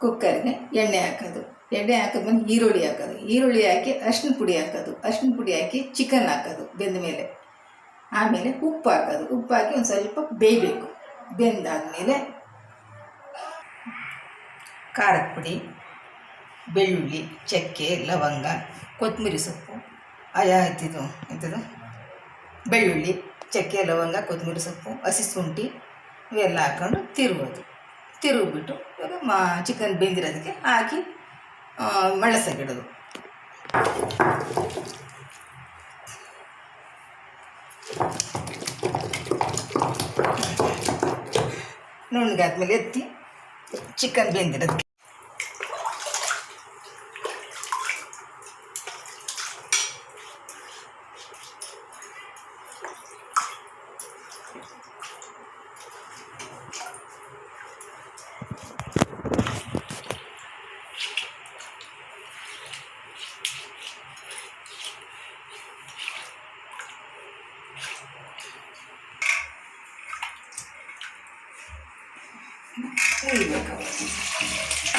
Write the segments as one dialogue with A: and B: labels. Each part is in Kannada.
A: ಕುಕ್ಕರ್ಗೆ ಎಣ್ಣೆ ಹಾಕೋದು. ಎಣ್ಣೆ ಹಾಕಿದ್ಮೇಲೆ ಈರುಳ್ಳಿ ಹಾಕೋದು. ಈರುಳ್ಳಿ ಹಾಕಿ ಅರ್ಶಿನ ಪುಡಿ ಹಾಕೋದು. ಅರ್ಶಿನ ಪುಡಿ ಹಾಕಿ ಚಿಕನ್ ಹಾಕೋದು ಬೆಂದ ಮೇಲೆ. ಆಮೇಲೆ ಉಪ್ಪು ಹಾಕೋದು. ಉಪ್ಪು ಹಾಕಿ ಒಂದು ಸ್ವಲ್ಪ ಬೇಯಬೇಕು. ಬೆಂದಾದಮೇಲೆ ಖಾರದ ಪುಡಿ, ಬೆಳ್ಳುಳ್ಳಿ, ಚಕ್ಕೆ, ಲವಂಗ ಕೊತ್ತಂಬರಿ ಸೊಪ್ಪು, ಅಯ ಇದ್ದಿದ್ದು ಎಂಥದ್ದು ಬೆಳ್ಳುಳ್ಳಿ, ಚಕ್ಕೆ, ಲವಂಗ ಕೊತ್ತಂಬರಿ ಸೊಪ್ಪು, ಹಸಿ ಶುಂಠಿ ಇವೆಲ್ಲ ಹಾಕ್ಕೊಂಡು ತಿರುಗೋದು. ತಿರುಗಿಬಿಟ್ಟು ಇವಾಗ ಮಾ ಚಿಕನ್ ಬೆಂದಿರೋದಕ್ಕೆ ಹಾಕಿ ಮಳಸಾಗಿಡೋದು ನುಣ್ಣಗಾದ್ಮೇಲೆ ಎತ್ತಿ ಚಿಕನ್ ಬೆಂದಿರೋದಕ್ಕೆ. いいね、かわい。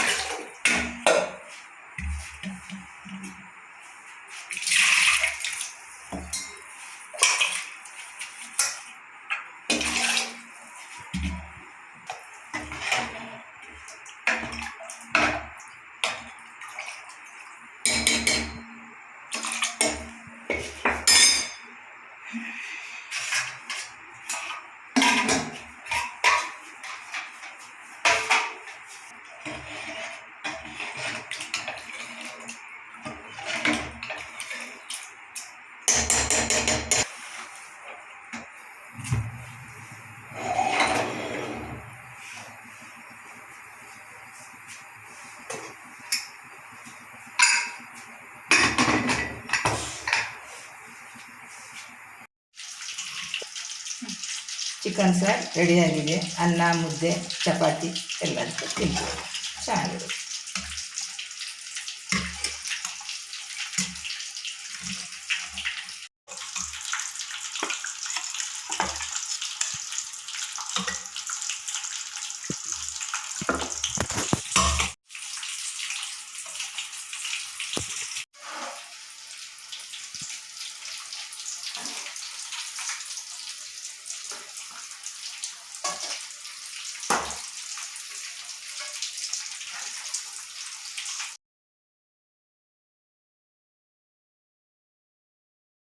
A: ಚಿಕನ್ ಫ್ರೈ ರೆಡಿಯಾಗಿದೆ ಅನ್ನ ಮುದ್ದೆ ಚಪಾತಿ ಎಲ್ಲದಕ್ಕೂ ತಿನ್ಬೋದು. ಚೆನ್ನಾಗಿದೆ.